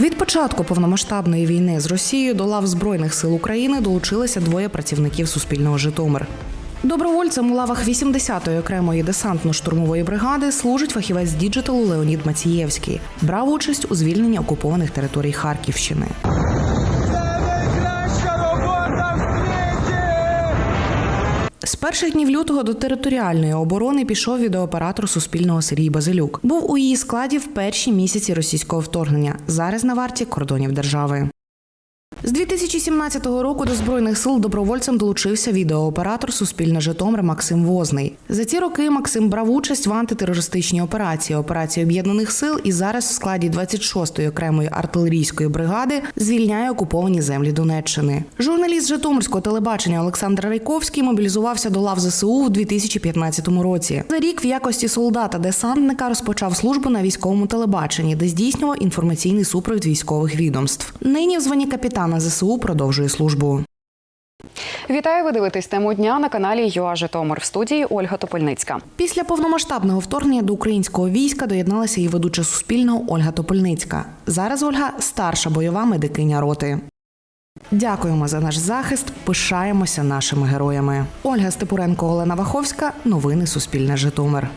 Від початку повномасштабної війни з Росією до лав Збройних сил України долучилися двоє працівників Суспільного Житомир. Добровольцем у лавах 80-ї окремої десантно-штурмової бригади служить фахівець діджиталу Леонід Мацієвський. Брав участь у звільненні окупованих територій Харківщини. З перших днів лютого до територіальної оборони пішов відеооператор Суспільного Сергій Базилюк. Був у її складі в перші місяці російського вторгнення. Зараз на варті кордонів держави. З 2017 року до збройних сил добровольцем долучився відеооператор Суспільне Житомир Максим Возний. За ці роки Максим брав участь в антитерористичній операції, операції об'єднаних сил і зараз в складі 26-ї окремої артилерійської бригади звільняє окуповані землі Донеччини. Журналіст Житомирського телебачення Олександр Райковський мобілізувався до лав ЗСУ в 2015 році. За рік в якості солдата-десантника розпочав службу на військовому телебаченні, де здійснював інформаційний супровід військових відомств. Нині в званні капітана ЗСУ продовжує службу. Вітаю, ви дивитесь тему дня на каналі ЮА Житомир в студії Ольга Топольницька. Після повномасштабного вторгнення до українського війська доєдналася і ведуча суспільного Ольга Топольницька. Зараз Ольга старша бойова медикиня роти. Дякуємо за наш захист. Пишаємося нашими героями. Ольга Степуренко, Олена Ваховська. Новини Суспільне Житомир.